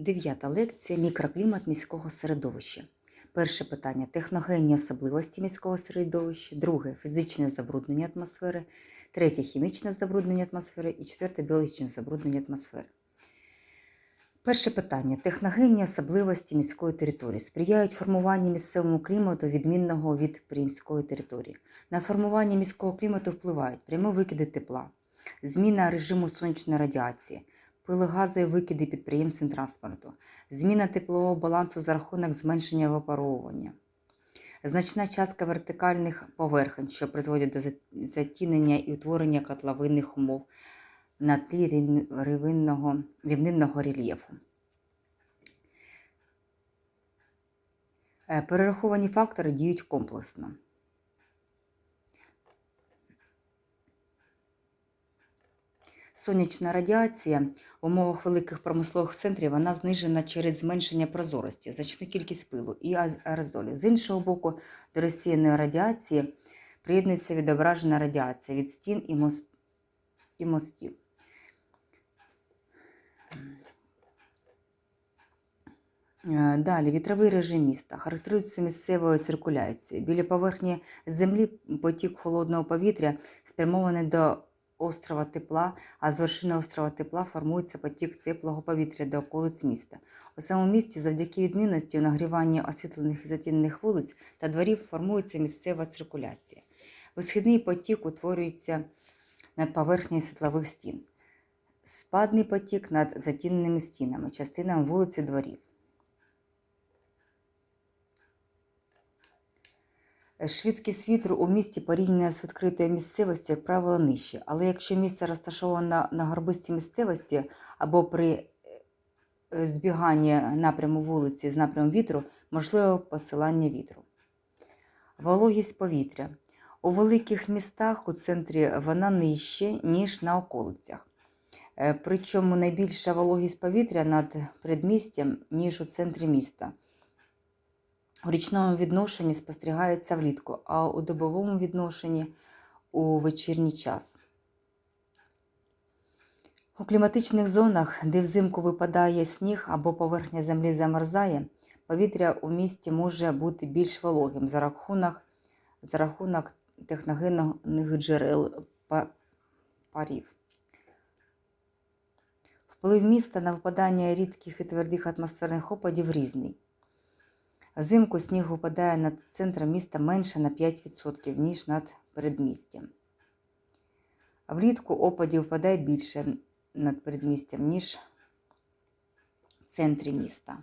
Дев'ята лекція Мікроклімат міського середовища. Перше питання техногенні особливості міського середовища, друге фізичне забруднення атмосфери, третє хімічне забруднення атмосфери і четверте біологічне забруднення атмосфери. Перше питання техногенні особливості міської території сприяють формуванню місцевому клімату відмінного від приміської території. На формування міського клімату впливають прямі викиди тепла, зміна режиму сонячної радіації, пилогазові викиди підприємств транспорту, зміна теплового балансу за рахунок зменшення випаровування, значна частка вертикальних поверхень, що призводять до затінення і утворення котловинних умов на тлі рівнинного, рівнинного рельєфу. Е, Перераховані фактори діють комплексно. Сонячна радіація в умовах великих промислових центрів вона знижена через зменшення прозорості, значну кількість пилу і аерозолів. З іншого боку, до розсіяної радіації приєднується відображена радіація від стін і, мос- і мостів. Е, Далі вітровий режим міста характеризується місцевою циркуляцією. Біля поверхні землі потік холодного повітря спрямований до острова тепла, а з вершини острова тепла формується потік теплого повітря до околиць міста. У самому місті завдяки відмінності у нагріванні освітлених і затінених вулиць та дворів формується місцева циркуляція. Висхідний потік утворюється над поверхнею світлових стін. Спадний потік над затіненими стінами, частинами вулиць і дворів. Швидкість вітру у місті порівняно з відкритою місцевістю, як правило, нижче. Але якщо місце розташоване на горбистій місцевості або при е, збіганні напряму вулиці з напрямом вітру, можливо посилання вітру. Вологість повітря. У великих містах у центрі вона нижче, ніж на околицях. Е, Причому найбільша вологість повітря над передмістям, ніж у центрі міста. У річному відношенні спостерігається влітку, а у добовому відношенні у вечірній час. У кліматичних зонах, де взимку випадає сніг або поверхня землі замерзає, повітря у місті може бути більш вологим за рахунок, за рахунок техногенних джерел парів. Вплив міста на випадання рідких і твердих атмосферних опадів різний. Взимку сніг випадає над центром міста менше на 5%, ніж над передмістям. Влітку опадів впадає більше над передмістям, ніж в центрі міста.